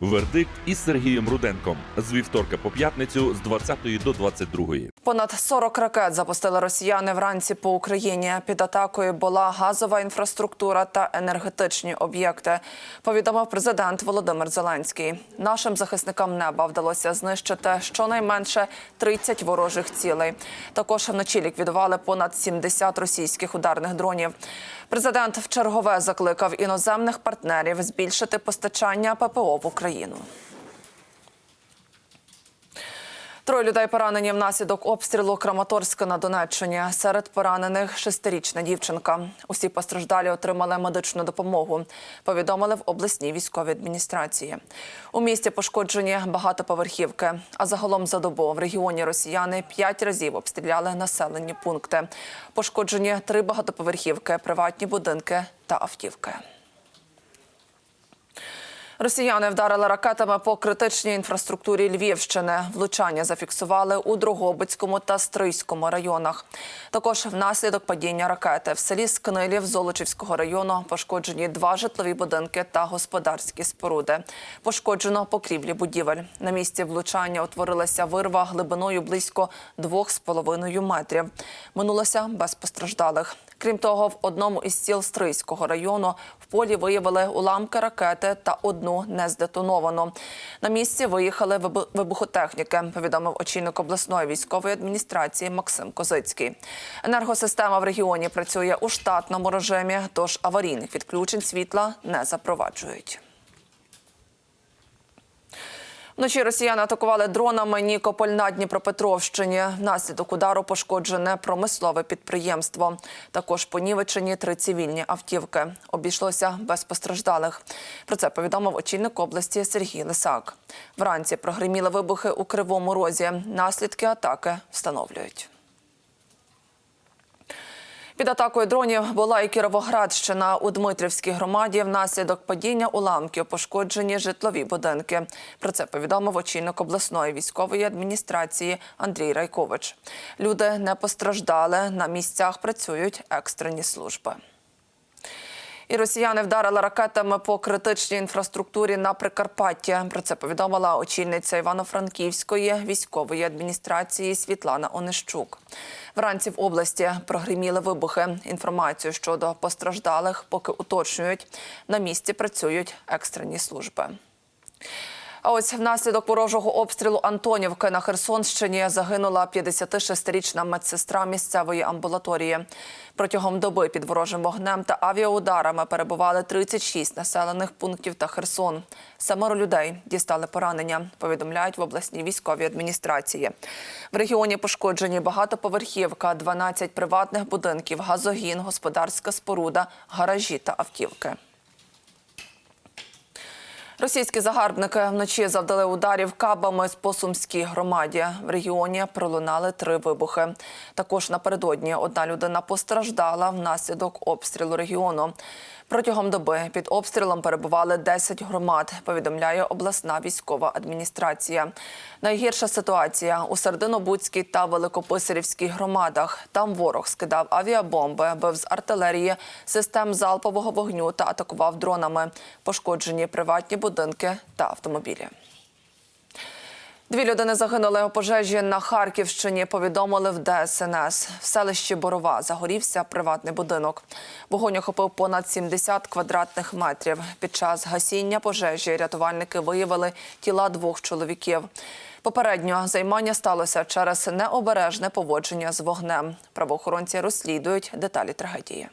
Вердикт із Сергієм Руденком з вівторка по п'ятницю з 20 до 22. Понад 40 ракет запустили росіяни вранці по Україні. Під атакою була газова інфраструктура та енергетичні об'єкти. Повідомив президент Володимир Зеленський. Нашим захисникам неба вдалося знищити щонайменше 30 ворожих цілей. Також вночі ліквідували понад 70 російських ударних дронів. Президент в чергове закликав іноземних партнерів збільшити постачання ППО в Україну. Троє людей поранені внаслідок обстрілу Краматорська на Донеччині. Серед поранених шестирічна дівчинка. Усі постраждалі отримали медичну допомогу. Повідомили в обласній військовій адміністрації. У місті пошкоджені багатоповерхівки. А загалом за добу в регіоні росіяни п'ять разів обстріляли населені пункти. Пошкоджені три багатоповерхівки, приватні будинки та автівки. Росіяни вдарили ракетами по критичній інфраструктурі Львівщини. Влучання зафіксували у Дрогобицькому та Стрийському районах. Також внаслідок падіння ракети в селі Скнилів Золочівського району пошкоджені два житлові будинки та господарські споруди. Пошкоджено покрівлі будівель. На місці влучання утворилася вирва глибиною близько 2,5 метрів. Минулося без постраждалих. Крім того, в одному із сіл Стрийського району в полі виявили уламки ракети та одну не здетоновано. На місці виїхали вибу- вибухотехніки, повідомив очільник обласної військової адміністрації Максим Козицький. Енергосистема в регіоні працює у штатному режимі, тож аварійних відключень світла не запроваджують. Вночі росіяни атакували дронами Нікополь на Дніпропетровщині. Внаслідок удару пошкоджене промислове підприємство. Також понівечені три цивільні автівки. Обійшлося без постраждалих. Про це повідомив очільник області Сергій Лисак. Вранці прогриміли вибухи у Кривому Розі. Наслідки атаки встановлюють. Під атакою дронів була і Кіровоградщина у Дмитрівській громаді. Внаслідок падіння уламків пошкоджені житлові будинки. Про це повідомив очільник обласної військової адміністрації Андрій Райкович. Люди не постраждали. На місцях працюють екстрені служби. І росіяни вдарили ракетами по критичній інфраструктурі на Прикарпатті. Про це повідомила очільниця Івано-Франківської військової адміністрації Світлана Онищук. Вранці в області прогриміли вибухи. Інформацію щодо постраждалих поки уточнюють. На місці працюють екстрені служби. А ось внаслідок ворожого обстрілу Антонівки на Херсонщині загинула 56-річна медсестра місцевої амбулаторії. Протягом доби під ворожим вогнем та авіаударами перебували 36 населених пунктів та Херсон. Семеро людей дістали поранення, повідомляють в обласній військовій адміністрації. В регіоні пошкоджені багатоповерхівка, 12 приватних будинків, газогін, господарська споруда, гаражі та автівки. Російські загарбники вночі завдали ударів кабами по Сумській громаді. В регіоні пролунали три вибухи. Також напередодні одна людина постраждала внаслідок обстрілу регіону. Протягом доби під обстрілом перебували 10 громад, повідомляє обласна військова адміністрація. Найгірша ситуація у Сердинобудській та Великописарівській громадах. Там ворог скидав авіабомби, бив з артилерії, систем залпового вогню та атакував дронами. Пошкоджені приватні будинки та автомобілі. Дві людини загинули у пожежі на Харківщині. Повідомили в ДСНС. В селищі Борова загорівся приватний будинок. Вогонь охопив понад 70 квадратних метрів. Під час гасіння пожежі рятувальники виявили тіла двох чоловіків. Попередньо займання сталося через необережне поводження з вогнем. Правоохоронці розслідують деталі трагедії.